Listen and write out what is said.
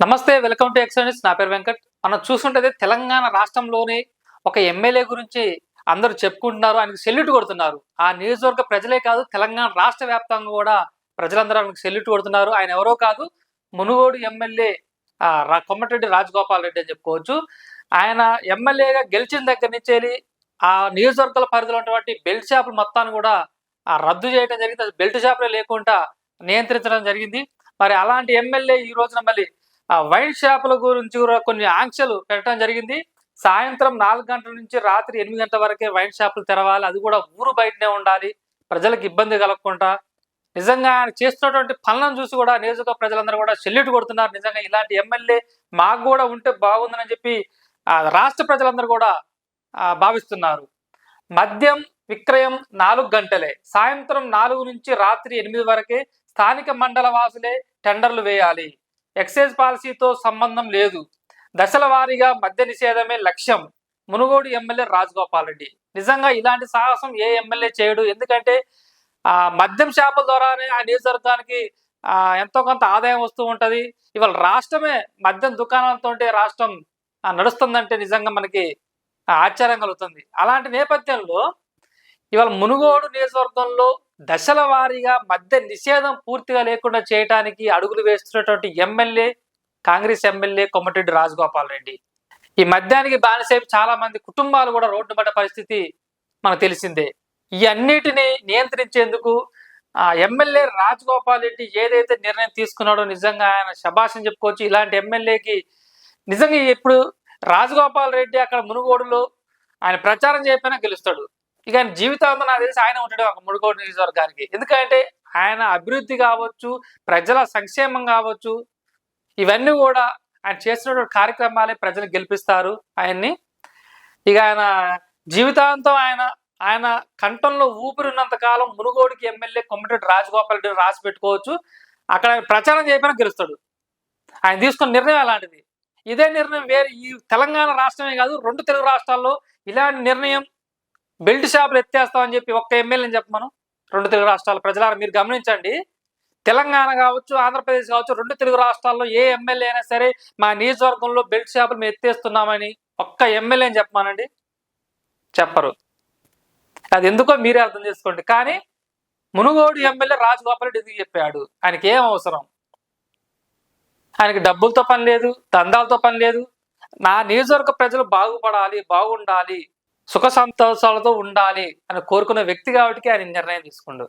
నమస్తే welcome to excellence నా పేరు వెంకట్. మనం చూస్తుంటే తెలంగాణ రాష్ట్రంలోని ఒక ఎమ్మెల్యే గురించి అందరూ చెప్పుకుంటున్నారు ఆయనకు సెల్యూట్ కొడుతున్నారు. ఆ నియోజకవర్గ ప్రజలే కాదు తెలంగాణ రాష్ట్ర వ్యాప్తంగా కూడా ప్రజలందరూ ఆయనకు సెల్యూట్ కొడుతున్నారు. ఆయన ఎవరో కాదు మునుగోడు ఎమ్మెల్యే కొమ్మటిరెడ్డి రాజగోపాల్ రెడ్డి అని చెప్పుకోవచ్చు. ఆయన ఎమ్మెల్యేగా గెలిచిన దగ్గర నుంచి వెళ్ళి ఆ నియోజకవర్గాల పరిధిలో ఉన్నటువంటి బెల్ట్ షాపులు మొత్తాన్ని కూడా రద్దు చేయడం జరిగింది. అది బెల్ట్ షాపులే లేకుండా నియంత్రించడం జరిగింది. మరి అలాంటి ఎమ్మెల్యే ఈ రోజున మళ్ళీ ఆ వైన్ షాపుల గురించి కూడా కొన్ని ఆంక్షలు పెట్టడం జరిగింది. సాయంత్రం నాలుగు గంటల నుంచి రాత్రి ఎనిమిది గంటల వరకే వైన్ షాపులు తెరవాలి. అది కూడా ఊరు బయటనే ఉండాలి. ప్రజలకు ఇబ్బంది కలగకుండా. నిజంగా ఆయన చేస్తున్నటువంటి పనులను చూసి కూడా నియోజక ప్రజలందరూ కూడా సెల్యూట్ కొడుతున్నారు. నిజంగా ఇలాంటి ఎమ్మెల్యే మాకు కూడా ఉంటే బాగుందని చెప్పి రాష్ట్ర ప్రజలందరూ కూడా భావిస్తున్నారు. మద్యం విక్రయం నాలుగు గంటలే. సాయంత్రం నాలుగు నుంచి రాత్రి ఎనిమిది వరకే స్థానిక మండల వాసులే టెండర్లు వేయాలి. ఎక్సైజ్ పాలసీతో సంబంధం లేదు. దశల వారీగా మద్య నిషేధమే లక్ష్యం. మునుగోడు ఎమ్మెల్యే రాజగోపాల్ రెడ్డి. నిజంగా ఇలాంటి సాహసం ఏ ఎమ్మెల్యే చేయడు. ఎందుకంటే ఆ మద్యం షాపుల ద్వారానే ఆ నియోజకవర్గానికి ఆ, ఎంతో కొంత ఆదాయం వస్తూ ఉంటది. ఇవాళ రాష్ట్రమే మద్యం దుకాణాలతో రాష్ట్రం నడుస్తుందంటే నిజంగా మనకి ఆశ్చర్యం కలుగుతుంది. అలాంటి నేపథ్యంలో ఇవాళ మునుగోడు నియోజకవర్గంలో దశల వారీగా మద్య నిషేధం పూర్తిగా లేకుండా చేయడానికి అడుగులు వేస్తున్నటువంటి ఎమ్మెల్యే కాంగ్రెస్ ఎమ్మెల్యే కొమ్మటిరెడ్డి రాజగోపాల్ రెడ్డి. ఈ మద్యానికి బానిసేపు చాలా మంది కుటుంబాలు కూడా రోడ్డు పడ్డ పరిస్థితి మనకు తెలిసిందే. ఈ అన్నిటిని నియంత్రించేందుకు ఆ ఎమ్మెల్యే రాజగోపాల్ రెడ్డి ఏదైతే నిర్ణయం తీసుకున్నాడో నిజంగా ఆయన శభాషం చెప్పుకోవచ్చు. ఇలాంటి ఎమ్మెల్యేకి నిజంగా ఇప్పుడు రాజగోపాల్ రెడ్డి అక్కడ మునుగోడులో ఆయన ప్రచారం చేయకపోయినా గెలుస్తాడు. ఇక ఆయన జీవితాంతం నాకు తెలిసి ఆయన ఉంటాడు ఒక మునుగోడు నియోజకవర్గానికి. ఎందుకంటే ఆయన అభివృద్ధి కావచ్చు ప్రజల సంక్షేమం కావచ్చు ఇవన్నీ కూడా ఆయన చేసినటువంటి కార్యక్రమాలే ప్రజలు గెలిపిస్తారు ఆయన్ని. ఇక ఆయన జీవితాంతం ఆయన ఆయన కంఠంలో ఊపిరి ఉన్నంత కాలం మునుగోడికి ఎమ్మెల్యే కొమ్మటిరెడ్డి రాజగోపాల్ రెడ్డి రాసి పెట్టుకోవచ్చు. అక్కడ ప్రచారం చేయకపోయినా గెలుస్తాడు. ఆయన తీసుకున్న నిర్ణయం అలాంటిది. ఇదే నిర్ణయం వేరే ఈ తెలంగాణ రాష్ట్రమే కాదు రెండు తెలుగు రాష్ట్రాల్లో ఇలాంటి నిర్ణయం బెల్ట్ షాపులు ఎత్తేస్తామని చెప్పి ఒక్క ఎమ్మెల్యేని చెప్పమను. రెండు తెలుగు రాష్ట్రాల ప్రజలారా మీరు గమనించండి. తెలంగాణ కావచ్చు ఆంధ్రప్రదేశ్ కావచ్చు రెండు తెలుగు రాష్ట్రాల్లో ఏ ఎమ్మెల్యే అయినా సరే మా నియోజకవర్గంలో బెల్ట్ షాపులు మేము ఎత్తేస్తున్నామని ఒక్క ఎమ్మెల్యేని చెప్పమానండి. చెప్పరు. అది ఎందుకో మీరే అర్థం చేసుకోండి. కానీ మునుగోడు ఎమ్మెల్యే రాజగోపాల్ రెడ్డి ఎందుకు చెప్పాడు. ఆయనకి ఏం అవసరం? ఆయనకి డబ్బులతో పని లేదు దందాలతో పని లేదు. నా నియోజకవర్గ ప్రజలు బాగుపడాలి బాగుండాలి. సుఖ సంతోషాలతో ఉండాలి అని కోరుకునే వ్యక్తి కాబట్టి ఆయన నిర్ణయం తీసుకుండు.